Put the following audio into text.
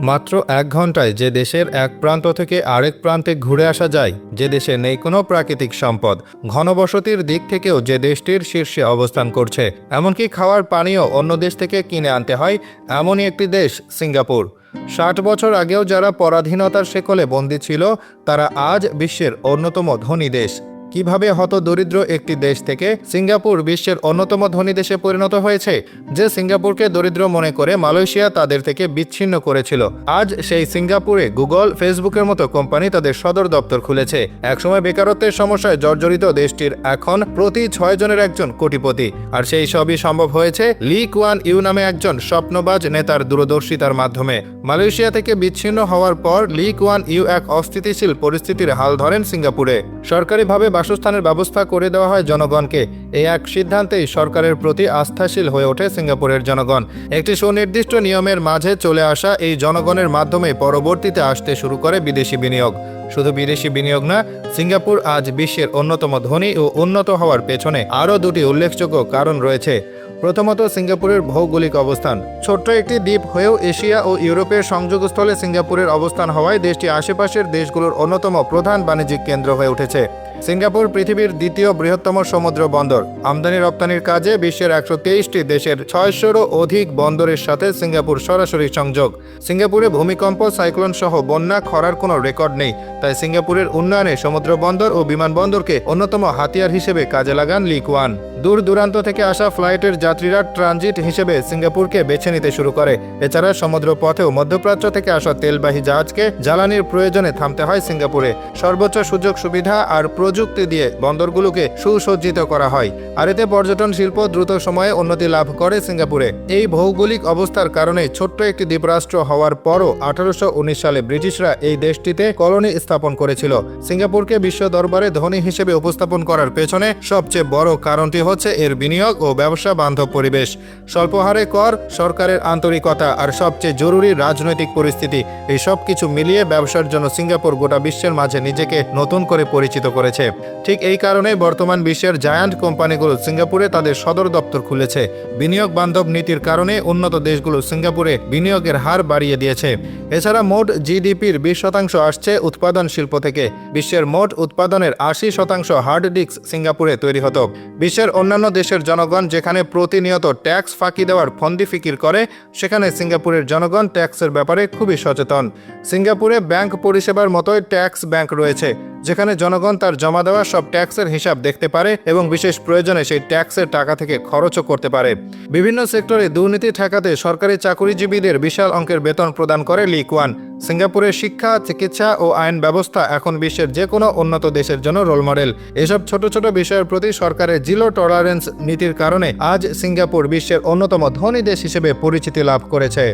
মাত্র এক ঘন্টায় যে দেশের এক প্রান্ত থেকে আরেক প্রান্তে ঘুরে আসা যায়, যে দেশে নেই কোনো প্রাকৃতিক সম্পদ, ঘনবসতির দিক থেকেও যে দেশটির শীর্ষে অবস্থান করছে। এমনকি খাওয়ার পানীয় অন্য দেশ থেকে কিনে আনতে হয়, এমনই একটি দেশ, সিঙ্গাপুর। ষাট বছর আগেও যারা পরাধীনতার শেকলে বন্দী ছিল, তারা আজ বিশ্বের অন্যতম ধনী দেশ। কীভাবে হত দরিদ্র একটি দেশ থেকে সিঙ্গাপুর বিশ্বের অন্যতম ধনী দেশে পরিণত হয়েছে, যে সিঙ্গাপুরকে দরিদ্র মনে করে মালয়েশিয়া তাদের থেকে বিচ্ছিন্ন করেছিল। আজ সেই সিঙ্গাপুরে গুগল, ফেসবুকের মতো কোম্পানি তাদের সদর দপ্তর খুলেছে। একসময় বেকারত্বের সমস্যায় জর্জরিত দেশটির এখন প্রতি ছয় জনের একজন কোটিপতি। আর সেই সবই সম্ভব হয়েছে লি কুয়ান ইউ নামে একজন স্বপ্নবাজ নেতার দূরদর্শিতার মাধ্যমে। মালয়েশিয়া থেকে বিচ্ছিন্ন হওয়ার পর লি কুয়ান ইউ এক অস্থিতিশীল পরিস্থিতির হাল ধরেন সিঙ্গাপুরে। সরকারিভাবে বাসস্থানের ব্যবস্থা করে দেওয়া হয় জনগণকে। এই এক সিদ্ধান্তেই সরকারের প্রতি আস্থাশীল হয়ে ওঠে সিঙ্গাপুরের জনগণ। একটি সুনির্দিষ্ট নিয়মের মাঝে চলে আসা এই জনগণের মাধ্যমে পরবর্তীতে আসতে শুরু করে বিদেশি বিনিয়োগ। শুধু বিদেশি বিনিয়োগ না, সিঙ্গাপুর আজ বিশ্বের অন্যতম ধনী ও উন্নত হওয়ার পেছনে আরও দুটি উল্লেখযোগ্য কারণ রয়েছে। প্রথমত, সিঙ্গাপুরের ভৌগোলিক অবস্থান। ছোট্ট একটি দ্বীপ হয়েও এশিয়া ও ইউরোপের সংযোগস্থলে সিঙ্গাপুরের অবস্থান হওয়ায় দেশটি আশেপাশের দেশগুলোর অন্যতম প্রধান বাণিজ্যিক কেন্দ্র হয়ে উঠেছে। সিঙ্গাপুর পৃথিবীর দ্বিতীয় বৃহত্তম সমুদ্র বন্দর। আমদানি রপ্তানির কাজে বিশ্বের একশো তেইশটি দেশের ছয়শোরও অধিক বন্দরের সাথে সিঙ্গাপুর সরাসরি সংযোগ। সিঙ্গাপুরে ভূমিকম্প, সাইক্লোন সহ বন্যা খরার কোনো রেকর্ড নেই। তাই সিঙ্গাপুরের উন্নয়নে সমুদ্র বন্দর ও বিমানবন্দরকে অন্যতম হাতিয়ার হিসেবে কাজে লাগান লিকুয়ান দূর দূরান্ত থেকে আসা ফ্লাইটের যাত্রীরা ট্রানজিট হিসেবে সিঙ্গাপুরকে বেছে নিতে শুরু করে। এছাড়া সমুদ্র পথেও মধ্যপ্রাচ্য থেকে আসা তেলবাহী জাহাজকে জ্বালানির প্রয়োজনে থামতে হয় সিঙ্গাপুরে। সর্বোচ্চ সুযোগ সুবিধা আর প্রযুক্তি দিয়ে বন্দরগুলোকে সুসজ্জিত করা হয়। আর এতে পর্যটন শিল্প দ্রুত সময়ে উন্নতি লাভ করে সিঙ্গাপুরে। এই ভৌগোলিক অবস্থার কারণে ছোট্ট একটি দ্বীপরাষ্ট্র হওয়ার পরও আঠারোশো উনিশ সালে ব্রিটিশরা এই দেশটিতে কলোনি স্থাপন করেছিল। সিঙ্গাপুরকে বিশ্ব দরবারে ধনী হিসেবে উপস্থাপন করার পেছনে সবচেয়ে বড় কারণটি হচ্ছে এর বিনিয়োগ ও ব্যবসা বান্ধব পরিবেশ। স্বল্প হারে কর, সরকারের আন্তরিকতা আর সবচেয়ে জরুরি রাজনৈতিক পরিস্থিতি, এই সব কিছু মিলিয়ে ব্যবসার জন্য সিঙ্গাপুর গোটা বিশ্বের মাঝে নিজেকে নতুন করে পরিচিত করেছে। ঠিক এই কারণে বর্তমান বিশ্বের জায়ান্ট কোম্পানিগুলো সিঙ্গাপুরে তাদের সদর দপ্তর খুলেছে। বিনিয়োগ বান্ধব নীতির কারণে উন্নত দেশগুলো সিঙ্গাপুরে বিনিয়োগের হার বাড়িয়ে দিয়েছে। এছাড়া মোট জিডিপির বিশ শতাংশ আসছে উৎপাদন শিল্প থেকে। বিশ্বের মোট উৎপাদনের আশি শতাংশ হার্ড ডিস্ক সিঙ্গাপুরে তৈরি হতো। বিশ্বের অন্যান্য দেশের জনগণ যেখানে প্রতিনিয়ত ট্যাক্স ফাঁকি দেওয়ার ফন্দি ফিকির করে, সেখানে সিঙ্গাপুরের জনগণ ট্যাক্সের ব্যাপারে খুবই সচেতন। সিঙ্গাপুরে ব্যাংক পরিষেবার মতোই ট্যাক্স ব্যাংক রয়েছে, যেখানে জনগণ তার জমা দেওয়া সব ট্যাক্সের হিসাব দেখতে পারে এবং বিশেষ প্রয়োজনে সেই ট্যাক্সের টাকা থেকে খরচও করতে পারে। বিভিন্ন সেক্টরে দুর্নীতি ঠেকাতে সরকারি চাকরিজীবীদের বিশাল অঙ্কের বেতন প্রদান করে লিকুয়ান সিঙ্গাপুরের শিক্ষা, চিকিৎসা ও আইন ব্যবস্থা এখন বিশ্বের যে কোনো উন্নত দেশের জন্য রোল মডেল এসব ছোট ছোট বিষয়ের প্রতি সরকারের জিরো টলারেন্স নীতির কারণে আজ সিঙ্গাপুর বিশ্বের অন্যতম ধনী দেশ হিসেবে পরিচিতি লাভ করেছে।